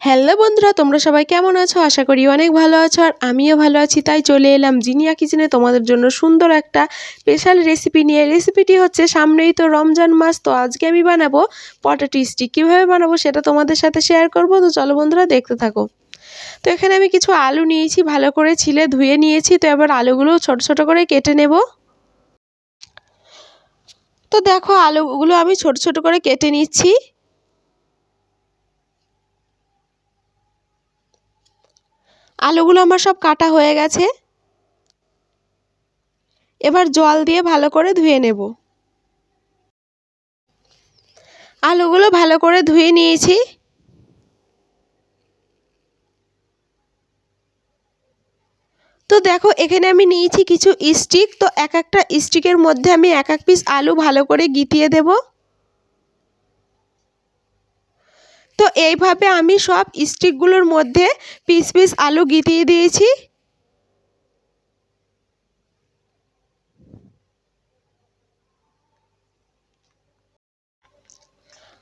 Hello বন্ধুরা, তোমরা সবাই কেমন আছো? আশা করি অনেক ভালো আছো আর আমিও ভালো আছি, তাই চলে এলাম জিনিয়া কিচেনে তোমাদের জন্য সুন্দর একটা স্পেশাল রেসিপি নিয়ে। রেসিপিটি হচ্ছে সামনেই তো রমজান মাস, তো আজকে আমি বানাবো পটাটো স্টিক কীভাবে বানাবো সেটা তোমাদের সাথে শেয়ার করব, তো চলো বন্ধুরা দেখতে থাকো। তো এখানে আমি কিছু আলু নিয়েছি, ভালো করে ছিলে ধুয়ে নিয়েছি, তো এবার আলুগুলো ছোট ছোট করে কেটে নেব। তো দেখো, আলুগুলো আমি ছোট ছোট করে কেটে নিচ্ছি। আলুগুলো আমার সব কাটা হয়ে গেছে। এবার জল দিয়ে ভালো করে ধুয়ে নেব। আলুগুলো ভালো করে ধুয়ে নিয়েছি। তো দেখো, এখানে আমি নিয়েছি কিছু স্টিক তো এক একটা স্টিকের মধ্যে আমি এক এক পিস আলু ভালো করে গিতিয়ে দেবো। তো এইভাবে আমি সব স্টিকগুলোর মধ্যে পিস পিস আলু গিতিয়ে দিয়েছি।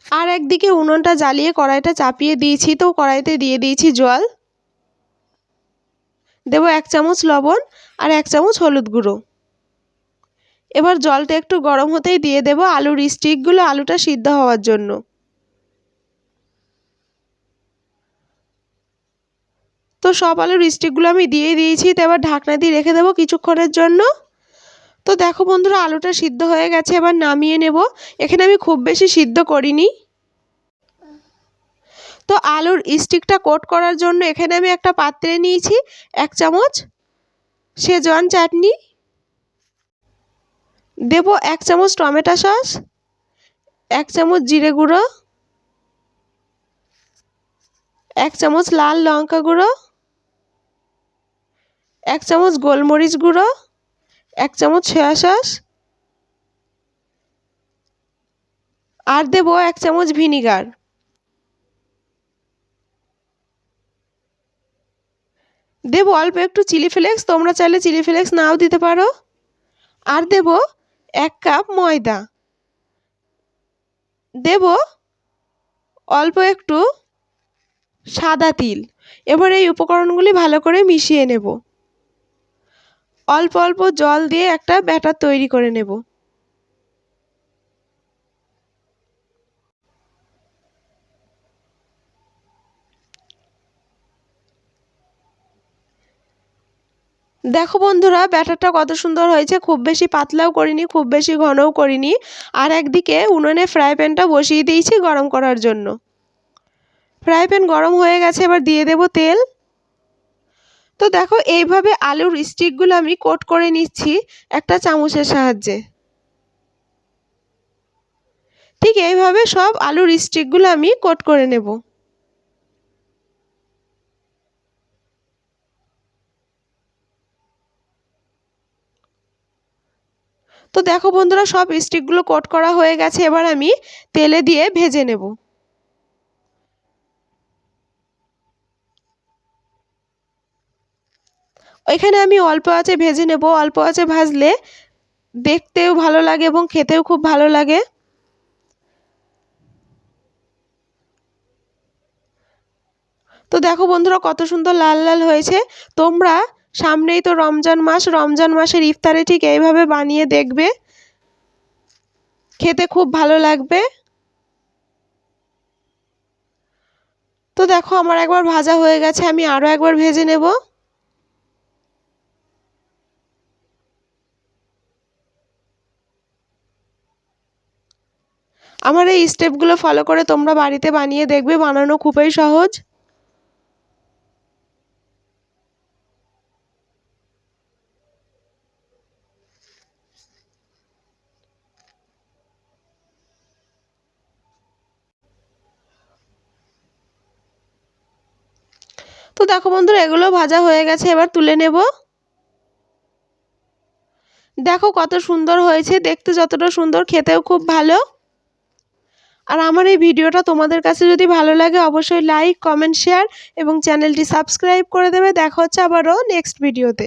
আর একদিকে উনুনটা জ্বালিয়ে কড়াইটা চাপিয়ে দিয়েছি তো কড়াইতে দিয়ে দিয়েছি জল। দেব এক চামচ লবণ আর এক চামচ হলুদ গুঁড়ো। এবার জলটা একটু গরম হতেই দিয়ে দেব আলুর স্টিকগুলো আলুটা সিদ্ধ হওয়ার জন্য। তো সব আলুর স্টিকগুলো আমি দিয়ে দিয়েছি, তো এবার ঢাকনা দিয়ে রেখে দেবো কিছুক্ষণের জন্য। তো দেখো বন্ধুরা, আলুটা সিদ্ধ হয়ে গেছে, এবার নামিয়ে নেব। এখানে আমি খুব বেশি সিদ্ধ করিনি। তো আলুর স্টিকটা কোট করার জন্য এখানে আমি একটা পাত্রে নিয়েছি, এক চামচ সেজওয়ান চাটনি। দেব এক চামচ টমেটো সস, এক চামচ জিরে গুঁড়ো, এক চামচ লাল লঙ্কা গুঁড়ো। এক চামচ গোলমরিচ গুঁড়ো, এক চামচ সয়া সস, আর দেবো এক চামচ ভিনিগার। দেবো অল্প একটু চিলি ফ্লেক্স, তোমরা চাইলে চিলি ফ্লেক্স নাও দিতে পারো। আর দেব এক কাপ ময়দা। দেব অল্প একটু সাদা তিল। এবার এই উপকরণগুলি ভালো করে মিশিয়ে নেব। অল্প অল্প জল দিয়ে একটা ব্যাটার তৈরি করে নেব। দেখো বন্ধুরা, ব্যাটারটা কত সুন্দর হয়েছে। খুব বেশি পাতলাও করিনি, খুব বেশি ঘনও করিনি। আর একদিকে উনুনে ফ্রাই প্যানটা বসিয়ে দিয়েছি গরম করার জন্য। ফ্রাই প্যান গরম হয়ে গেছে, এবার দিয়ে দেব তেল। তো দেখো, এইভাবে আলুর স্টিকগুলো আমি কোট করে নিচ্ছি একটা চামচের সাহায্যে। ঠিক এইভাবে সব আলুর স্টিকগুলো আমি কোট করে নেব। তো দেখো বন্ধুরা, সব স্টিকগুলো কোট করা হয়ে গেছে, এবার আমি তেলে দিয়ে ভেজে নেব। ওইখানে আমি অল্প আছে ভেজে নেব। অল্প আছে ভাজলে দেখতেও ভালো লাগে এবং খেতেও খুব ভালো লাগে। তো দেখো বন্ধুরা কত সুন্দর লাল লাল হয়েছে। তোমরা সামনেই তো রমজান মাস, রমজান মাসের ইফতারে ঠিক এইভাবে বানিয়ে দেখবে। খেতে খুব ভালো লাগবে। তো দেখো আমার একবার ভাজা হয়ে গেছে, আমি আরও একবার ভেজে নেব। আমার এই স্টেপগুলো ফলো করে তোমরা বাড়িতে বানিয়ে দেখবে, বানানো খুবই সহজ। তো দেখো বন্ধুরা, এগুলো ভাজা হয়ে গেছে, এবার তুলে নেব। দেখো কত সুন্দর হয়েছে, দেখতে যতটা সুন্দর, খেতেও খুব ভালো। আর আমার এই ভিডিওটা তোমাদের কাছে যদি ভালো লাগে, অবশ্যই লাইক কমেন্ট শেয়ার এবং চ্যানেলটি সাবস্ক্রাইব করে দেবে। দেখা হচ্ছে আবারও নেক্সট ভিডিওতে